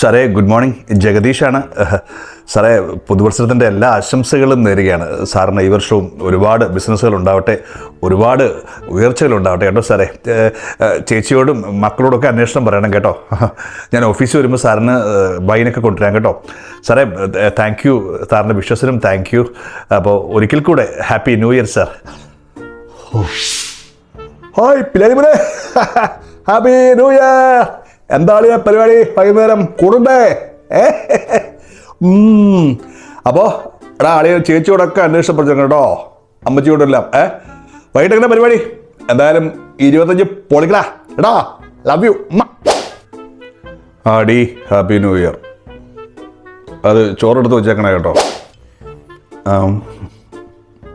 സാറേ good morning. ജഗദീഷാണ്. സാറേ പുതുവത്സരത്തിന്റെ എല്ലാ ആശംസകളും നേരുകയാണ്. സാറിന് ഈ വർഷവും ഒരുപാട് ബിസിനസ്സുകൾ ഉണ്ടാവട്ടെ ഒരുപാട് ഉയർച്ചകൾ ഉണ്ടാവട്ടെ കേട്ടോ സാറേ. ചേച്ചിയോടും മക്കളോടൊക്കെ അന്വേഷണം പറയണം കേട്ടോ. ഞാൻ ഓഫീസിൽ വരുമ്പോൾ സാറിന് ബൈനൊക്കെ കൊണ്ടുവരാം കേട്ടോ. സാറേ താങ്ക് യു സാറിന്റെ വിശ്വസനും താങ്ക് യു അപ്പോൾ ഒരിക്കൽ കൂടെ happy new year sir hi പിള്ളേരെ ഹാപ്പി ന്യൂ ഇയർ എന്താണ് പരിപാടി? വൈകുന്നേരം കുറുമ്പേ. ഏ? അപ്പോൾ എടാ ആളിയ ചേച്ചിയോടൊക്കെ അന്വേഷണപ്പെടുത്തു കേട്ടോ. അമ്മച്ചിയോടെല്ലാം ഏ? വൈകിട്ട് എങ്ങനെ പരിപാടി? എന്തായാലും ഇരുപത്തഞ്ച് പൊളിക്കടാ. എടാ ലവ് യു ആടി ഹാപ്പി ന്യൂ ഇയർ അത് ചോറെടുത്ത് വെച്ചേക്കണേ കേട്ടോ.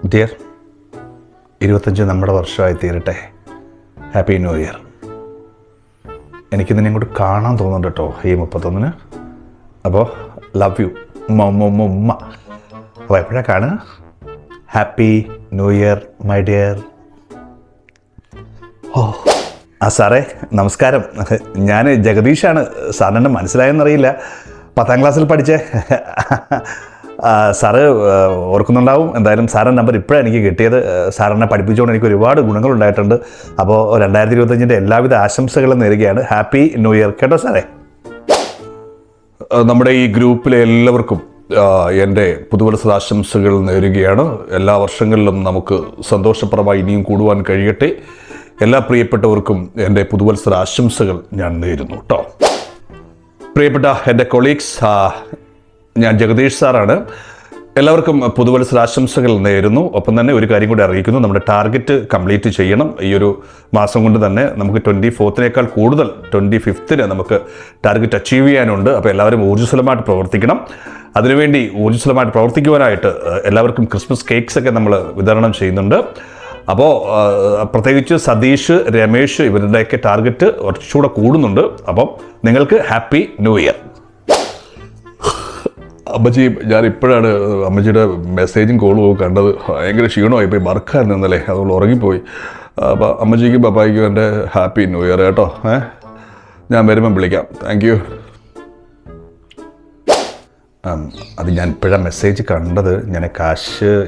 ഡിയർ ഇരുപത്തഞ്ച് നമ്മുടെ വർഷമായി തീരട്ടെ. ഹാപ്പി ന്യൂ ഇയർ എനിക്ക് നിന്നെ ഇങ്ങോട്ട് കാണാൻ തോന്നുന്നുണ്ട് കേട്ടോ ഈ മുപ്പത്തൊന്നിന്. അപ്പോൾ ലവ് യു ഉമ്മ ഉമ്മ അപ്പോൾ എപ്പോഴാണ് കാണുക happy new year my dear ഓ. ആ സാറേ നമസ്കാരം. ഞാൻ ജഗദീഷാണ് സാറിനെ മനസ്സിലായെന്നറിയില്ല. പത്താം ക്ലാസ്സിൽ പഠിച്ചേ. സാറ് ഓർക്കുന്നുണ്ടാവും. എന്തായാലും സാറിന്റെ നമ്പർ ഇപ്പോഴാണ് എനിക്ക് കിട്ടിയത്. സാറിനെ പഠിപ്പിച്ചുകൊണ്ട് എനിക്ക് ഒരുപാട് ഗുണങ്ങളുണ്ടായിട്ടുണ്ട് അപ്പോൾ രണ്ടായിരത്തി ഇരുപത്തഞ്ചിന്റെ എല്ലാവിധ ആശംസകളും നേരുകയാണ്. ഹാപ്പി ന്യൂ ഇയർ കേട്ടോ സാറേ. നമ്മുടെ ഈ ഗ്രൂപ്പിലെ എല്ലാവർക്കും എന്റെ പുതുവത്സരാശംസകൾ നേരുകയാണ്. എല്ലാ വർഷങ്ങളിലും നമുക്ക് സന്തോഷപ്രദമായി ഇനിയും കൂടുവാൻ കഴിയട്ടെ. എല്ലാ പ്രിയപ്പെട്ടവർക്കും എന്റെ പുതുവത്സര ആശംസകൾ ഞാൻ നേരുന്നു കേട്ടോ. പ്രിയപ്പെട്ട എന്റെ കൊളീഗ്സ് ഞാൻ ജഗദീഷ് സാറാണ്. എല്ലാവർക്കും പുതുവത്സര ആശംസകൾ നേരുന്നു. ഒപ്പം തന്നെ ഒരു കാര്യം കൂടി അറിയിക്കുന്നു. നമ്മുടെ ടാർഗറ്റ് കംപ്ലീറ്റ് ചെയ്യണം. ഈ ഒരു മാസം കൊണ്ട് തന്നെ നമുക്ക് ട്വന്റി ഫോർത്തിനേക്കാൾ കൂടുതൽ ട്വന്റി ഫിഫ്ത്തിന് നമുക്ക് ടാർഗറ്റ് അച്ചീവ് ചെയ്യാനുണ്ട്. അപ്പോൾ എല്ലാവരും ഊർജസ്വലമായിട്ട് പ്രവർത്തിക്കണം. അതിനുവേണ്ടി ഊർജസ്വലമായിട്ട് പ്രവർത്തിക്കുവാനായിട്ട് എല്ലാവർക്കും ക്രിസ്മസ് കേക്ക്സ് ഒക്കെ നമ്മൾ വിതരണം ചെയ്യുന്നുണ്ട്. അപ്പോൾ പ്രത്യേകിച്ച് സതീഷ് രമേഷ് ഇവരുടെയൊക്കെ ടാർഗറ്റ് കുറച്ചുകൂടെ കൂടുന്നുണ്ട്. അപ്പം നിങ്ങൾക്ക് ഹാപ്പി ന്യൂ ഇയർ. അമ്മച്ചി ഞാൻ ഇപ്പോഴാണ് അമ്മച്ചിയുടെ മെസ്സേജും കോളും ഒക്കെ കണ്ടത്. ഭയങ്കര ക്ഷീണമായി പോയി വർക്കായിരുന്നു ഇന്നലെ അതുകൊണ്ട് ഉറങ്ങിപ്പോയി. അപ്പോൾ അമ്മച്ചിക്കും പപ്പായിക്കും എന്റെ ഹാപ്പി ന്യൂ ഇയർ കേട്ടോ. ഏ? ഞാൻ വരുമ്പം വിളിക്കാം. താങ്ക് യു അത് ഞാൻ ഇപ്പോഴാണ് മെസ്സേജ് കണ്ടത്. ഞാൻ കാശ്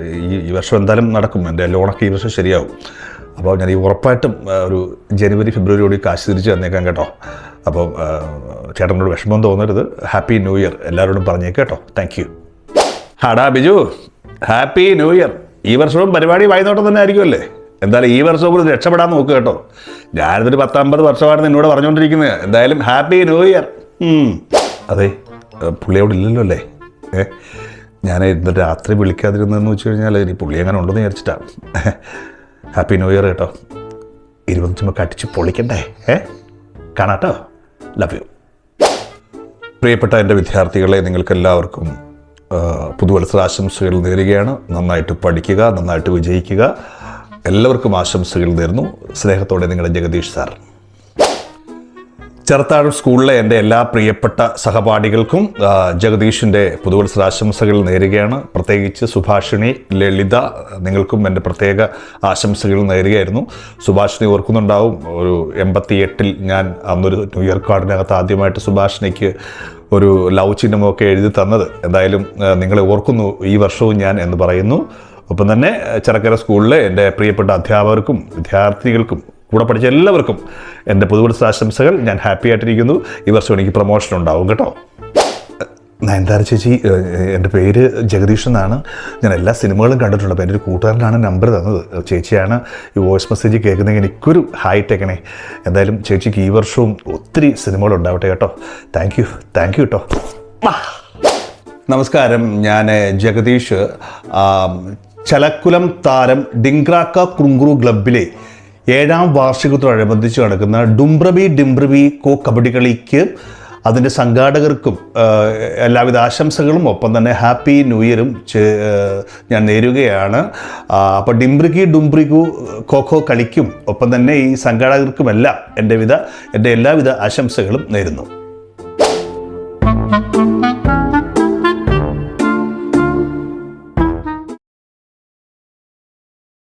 ഈ വർഷം എന്തായാലും നടക്കും. എന്റെ ലോണൊക്കെ ഈ വർഷം ശരിയാവും. അപ്പോൾ ഞാൻ ഈ ഉറപ്പായിട്ടും ഒരു ജനുവരി ഫെബ്രുവരി ഫെബ്രുവരിയോട് കാശ് തിരിച്ച് തന്നേക്കാം കേട്ടോ. അപ്പോൾ ചേട്ടനോട് വിഷമം തോന്നരുത്. ഹാപ്പി ന്യൂ ഇയർ എല്ലാവരോടും പറഞ്ഞേക്ക് കേട്ടോ. താങ്ക് യു ഹാടാ ബിജു. ഹാപ്പി ന്യൂ ഇയർ ഈ വർഷവും പരിപാടി വായ്നോട്ടം തന്നെ ആയിരിക്കുമല്ലേ? എന്തായാലും ഈ വർഷവും കൂടി രക്ഷപ്പെടാൻ നോക്കുക കേട്ടോ. ഞാനിതൊരു പത്തമ്പത് വർഷമാണ് നിന്നോട് പറഞ്ഞുകൊണ്ടിരിക്കുന്നത് എന്തായാലും ഹാപ്പി ന്യൂ ഇയർ അതെ പുള്ളിയോട് പുള്ളി അവിടെ ഇല്ലല്ലോ അല്ലേ? ഏ? ഞാൻ ഇന്ന് രാത്രി വിളിക്കാതിരുന്നതെന്ന് വെച്ച് കഴിഞ്ഞാൽ ഇനി പുള്ളി അങ്ങനെ ഉണ്ടെന്ന് വിചാരിച്ചിട്ടാണ് ഹാപ്പി ന്യൂ ഇയർ കേട്ടോ. ഇരുപത്തഞ്ചുമ്പോൾ കടിച്ച് പൊളിക്കണ്ടേ? ഏ? കാണാട്ടോ. ലവ് യു പ്രിയപ്പെട്ട എന്റെ വിദ്യാർത്ഥികളെ നിങ്ങൾക്കെല്ലാവർക്കും പുതുവത്സരാശംസകൾ നേരുകയാണ്. നന്നായിട്ട് പഠിക്കുക നന്നായിട്ട് വിജയിക്കുക. എല്ലാവർക്കും ആശംസകൾ നേരുന്നു. സ്നേഹത്തോടെ നിങ്ങളുടെ ജഗദീഷ് സാർ. ചെറുത്താഴം സ്കൂളിലെ എന്റെ എല്ലാ പ്രിയപ്പെട്ട സഹപാഠികൾക്കും ജഗദീഷിന്റെ പുതുവത്സര ആശംസകൾ നേരുകയാണ്. പ്രത്യേകിച്ച് സുഭാഷിണി ലളിത നിങ്ങൾക്കും എന്റെ പ്രത്യേക ആശംസകൾ നേരുകയായിരുന്നു. സുഭാഷിണി ഓർക്കുന്നുണ്ടാവും ഒരു എൺപത്തി എട്ടിൽ ഞാൻ അന്നൊരു ന്യൂ ഇയർ കാർഡിനകത്ത് ആദ്യമായിട്ട് സുഭാഷിണിക്ക് ഒരു ലവ് ചിഹ്നമൊക്കെ എഴുതി തന്നത്. എന്തായാലും നിങ്ങളെ ഓർക്കുന്നു ഈ വർഷവും ഞാൻ എന്ന് പറയുന്നു. ഒപ്പം തന്നെ ചെറക്കര സ്കൂളിലെ എന്റെ പ്രിയപ്പെട്ട അധ്യാപകർക്കും വിദ്യാർത്ഥികൾക്കും കൂടെ പഠിച്ച എല്ലാവർക്കും എന്റെ പുതുവത്സര ആശംസകൾ. ഞാൻ ഹാപ്പി ആയിട്ടിരിക്കുന്നു. ഈ വർഷം എനിക്ക് പ്രൊമോഷൻ ഉണ്ടാവും കേട്ടോ. നയൻതാര ചേച്ചി എന്റെ പേര് ജഗദീഷ് എന്നാണ്. ഞാൻ എല്ലാ സിനിമകളും കണ്ടിട്ടുണ്ട്. അപ്പോൾ എന്റെ ഒരു കൂട്ടുകാരനാണ് നമ്പർ തന്നത്. ചേച്ചിയാണ് ഈ വോയിസ് മെസ്സേജ് കേൾക്കുന്നതെങ്കിൽ എനിക്കൊരു ഹായ് ടേക്കണേ എന്തായാലും ചേച്ചിക്ക് ഈ വർഷവും ഒത്തിരി സിനിമകൾ ഉണ്ടാവട്ടെ കേട്ടോ. താങ്ക് യു താങ്ക് യു കേട്ടോ നമസ്കാരം. ഞാൻ ജഗദീഷ്. ചലക്കുലം താരം ഡിങ്ക്രാക്ക കുങ്കുറു ക്ലബിലെ ഏഴാം വാർഷികത്തോടനുബന്ധിച്ച് നടക്കുന്ന ഡുംബ്രബി ഡിംബ്രബി കോ കബഡി കളിക്ക് അതിന്റെ സംഘാടകർക്കും എല്ലാവിധ ആശംസകളും ഒപ്പം തന്നെ ഹാപ്പി ന്യൂ ഇയറും ഞാൻ നേരുകയാണ്. അപ്പോൾ ഡിംബ്രിക്കി ഡുംബ്രിക്കു ഖോഖോ കളിക്കും ഒപ്പം തന്നെ ഈ സംഘാടകർക്കുമെല്ലാം എന്റെ വിധ എന്റെ എല്ലാവിധ ആശംസകളും നേരുന്നു.